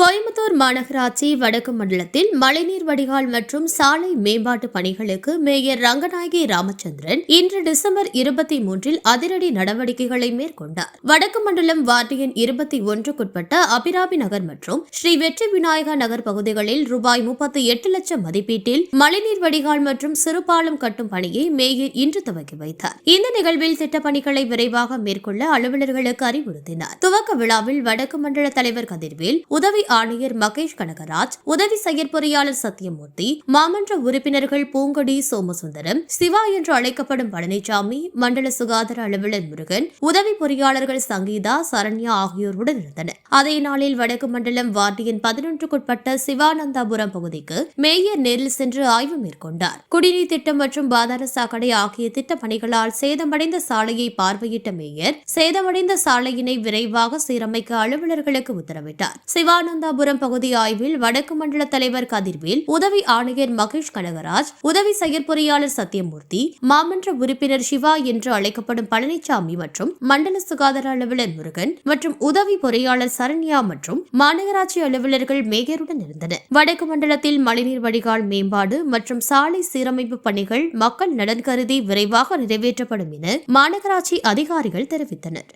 கோயம்புத்தூர் மாநகராட்சி வடக்கு மண்டலத்தில் மழைநீர் வடிகால் மற்றும் சாலை மேம்பாட்டு பணிகளுக்கு மேயர் ரங்கநாயகி ராமச்சந்திரன் இன்று டிசம்பர் இருபத்தி மூன்றில் அதிரடி நடவடிக்கைகளை மேற்கொண்டார். வடக்கு மண்டலம் வார்டு எண் இருபத்தி ஒன்றுக்குட்பட்ட அபிராமி நகர் மற்றும் ஸ்ரீ வெற்றி விநாயகா நகர் பகுதிகளில் ரூபாய் முப்பத்தி எட்டு லட்சம் மதிப்பீட்டில் மழைநீர் வடிகால் மற்றும் சிறுபாலம் கட்டும் பணியை மேயர் இன்று துவக்கி வைத்தார். இந்த நிகழ்வில் திட்டப்பணிகளை விரைவாக மேற்கொள்ள அலுவலர்களுக்கு அறிவுறுத்தினார். துவக்க விழாவில் வடக்கு மண்டல தலைவர் கதிர்வேல் உதவி ஆணையர் மகேஷ் கனகராஜ் உதவி செயற்பொறியாளர் சத்யமூர்த்தி மாமன்ற உறுப்பினர்கள் பூங்கொடி சோமசுந்தரம் சிவா என்று அழைக்கப்படும் பழனிசாமி மண்டல சுகாதார அலுவலர் முருகன் உதவி பொறியாளர்கள் சங்கீதா சரண்யா ஆகியோருடன் இருந்தனர். அதே நாளில் வடக்கு மண்டலம் வார்டியின் பதினொன்றுக்குட்பட்ட சிவானந்தாபுரம் பகுதிக்கு மேயர் நேரில் சென்று ஆய்வு மேற்கொண்டார். குடிநீர் திட்டம் மற்றும் பாதார சாக்கடை ஆகிய திட்டப் பணிகளால் சேதமடைந்த சாலையை பார்வையிட்ட மேயர் சேதமடைந்த சாலையினை விரைவாக சீரமைக்க அலுவலர்களுக்கு உத்தரவிட்டார். சிவானந்த திருவனந்தாபுரம் பகுதி ஆய்வில் வடக்கு மண்டல தலைவர் கதிர்வேல் உதவி ஆணையர் மகேஷ் கனகராஜ் உதவி செயற்பொறியாளர் சத்யமூர்த்தி மாமன்ற உறுப்பினர் சிவா என்று அழைக்கப்படும் பழனிசாமி மற்றும் மண்டல சுகாதார அலுவலர் முருகன் மற்றும் உதவி பொறியாளர் சரண்யா மற்றும் மாநகராட்சி அலுவலர்கள் மேயருடன் இருந்தனர். வடக்கு மண்டலத்தில் மழைநீர் வடிகால் மேம்பாடு மற்றும் சாலை சீரமைப்பு பணிகள் மக்கள் நலன் கருதி விரைவாக நிறைவேற்றப்படும் என மாநகராட்சி அதிகாரிகள் தெரிவித்தனர்.